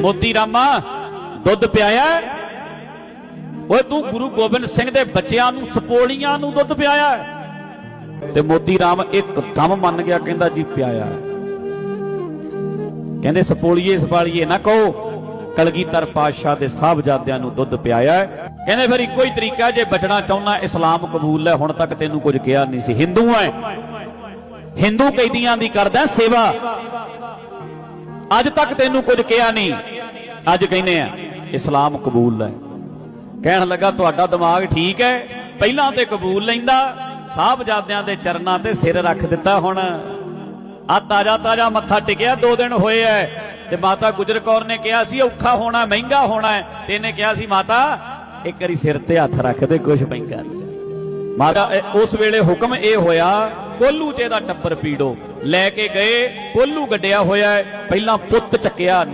ਮੋਤੀ ਰਾਮਾ, ਦੁੱਧ ਪਿਆਇਆ? ਹੈ? ਓਏ ਤੂੰ ਗੁਰੂ ਗੋਬਿੰਦ ਸਿੰਘ ਦੇ ਬੱਚਿਆਂ ਨੂੰ, ਸਪੋਲੀਆਂ ਨੂੰ ਦੁੱਧ ਪਿਆਇਆ? ਹੈ? ਤੇ ਮੋਤੀ ਰਾਮ ਇੱਕਦਮ ਮੰਨ ਗਿਆ, ਕਹਿੰਦਾ ਜੀ ਪਿਆਇਆ। ਕਹਿੰਦੇ ਸਪੋਲੀਏ ਸਪਾਲੀਏ ਨਾ ਕਹੋ, ਕਲਗੀਧਰ ਪਾਤਸ਼ਾਹ ਦੇ ਸਾਹਿਬਜ਼ਾਦਿਆਂ ਨੂੰ ਦੁੱਧ ਪਿਆਇਆ। ਕਹਿੰਦੇ ਫਿਰ ਇੱਕੋ ਹੀ ਤਰੀਕਾ, ਜੇ ਬਚਣਾ ਚਾਹੁੰਦਾ ਇਸਲਾਮ ਕਬੂਲ ਲੈ, ਹੁਣ ਤੱਕ ਤੈਨੂੰ ਕੁਝ ਕਿਹਾ ਨਹੀਂ ਸੀ। ਹਿੰਦੂ ਹੈ ਹਿੰਦੂ ਕੈਦੀਆਂ ਦੀ ਕਰਦਾ ਸੇਵਾ। ਅੱਜ ਤੱਕ ਤੈਨੂੰ ਕੁਝ ਕਿਹਾ ਨਹੀਂ। ਅੱਜ ਕਹਿੰਦੇ ਆ, ਇਸਲਾਮ ਕਬੂਲ ਹੈ ਕਹਿਣ ਲੱਗਾ, ਤੁਹਾਡਾ ਦਿਮਾਗ ਠੀਕ ਹੈ। ਪਹਿਲਾਂ ਤੇ ਕਬੂਲ ਲੈਂਦਾ, ਸਾਹਿਬਜ਼ਾਦਿਆਂ ਦੇ ਚਰਨਾਂ ਤੇ ਸਿਰ ਰੱਖ ਦਿੱਤਾ ਹੁਣ। ਆ ਤਾਜਾ ਤਾਜਾ ਮੱਥਾ ਟਿਕਿਆ, ਦੋ ਦਿਨ ਹੋਏ ਐ। ਤੇ ਮਾਤਾ ਗੁਜਰ ਕੌਰ ਨੇ ਕਿਹਾ ਸੀ, ਔਖਾ ਹੋਣਾ, ਮਹਿੰਗਾ ਹੋਣਾ ਹੈ ਤੇ ਇਹਨੇ ਕਿਹਾ ਸੀ, ਮਾਤਾ, ਇੱਕ ਵਾਰੀ ਸਿਰ ਤੇ ਹੱਥ ਰੱਖ ਦੇ ਕੁਝ ਮਹਿੰਗਾ ਮਾਤਾ ਉਸ ਵੇਲੇ ਹੁਕਮ ਇਹ ਹੋਇਆ, ਕੋਲੂ ਚ ਇਹਦਾ ਟੱਬਰ ਪੀੜੋ। ਲੈ ਕੇ ਗਏ ਕੋਲੂ ਗੱਡਿਆ ਹੋਇਆ ਹੈ, ਪਹਿਲਾਂ ਪੁੱਤ ਚੱਕਿਆ